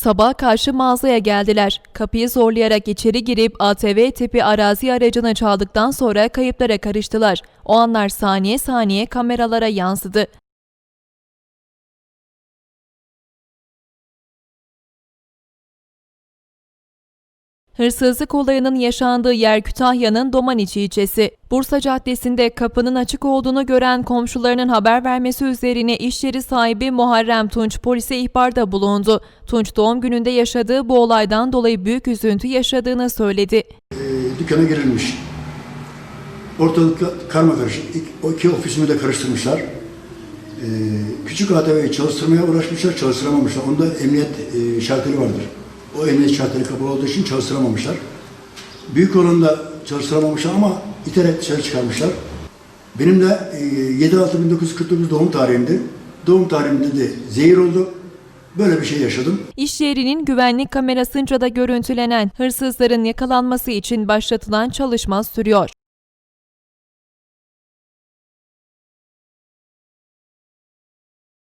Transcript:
Sabaha karşı mağazaya geldiler. Kapıyı zorlayarak içeri girip ATV tipi arazi aracını çaldıktan sonra kayıplara karıştılar. O anlar saniye saniye kameralara yansıdı. Hırsızlık olayının yaşandığı yer Kütahya'nın Domaniçi ilçesi. Bursa Caddesi'nde kapının açık olduğunu gören komşularının haber vermesi üzerine iş yeri sahibi Muharrem Tunç polise ihbarda bulundu. Tunç doğum gününde yaşadığı bu olaydan dolayı büyük üzüntü yaşadığını söyledi. e, dükkana girilmiş. Ortalıkta karma karışık. O iki ofisimi de karıştırmışlar. E, küçük ATV'yi çalıştırmaya uğraşmışlar, çalıştıramamışlar. Onda emniyet e, şarteli vardır. O emniyet şarteli kapalı olduğu için çalıştıramamışlar. Büyük oranda çalıştıramamışlar ama iterek dışarı çıkarmışlar. Benim de e, 7-6-1949 doğum tarihimdi. Doğum tarihimde de zehir oldu. Böyle bir şey yaşadım. İş yerinin güvenlik kamerasınca da görüntülenen hırsızların yakalanması için başlatılan çalışma sürüyor.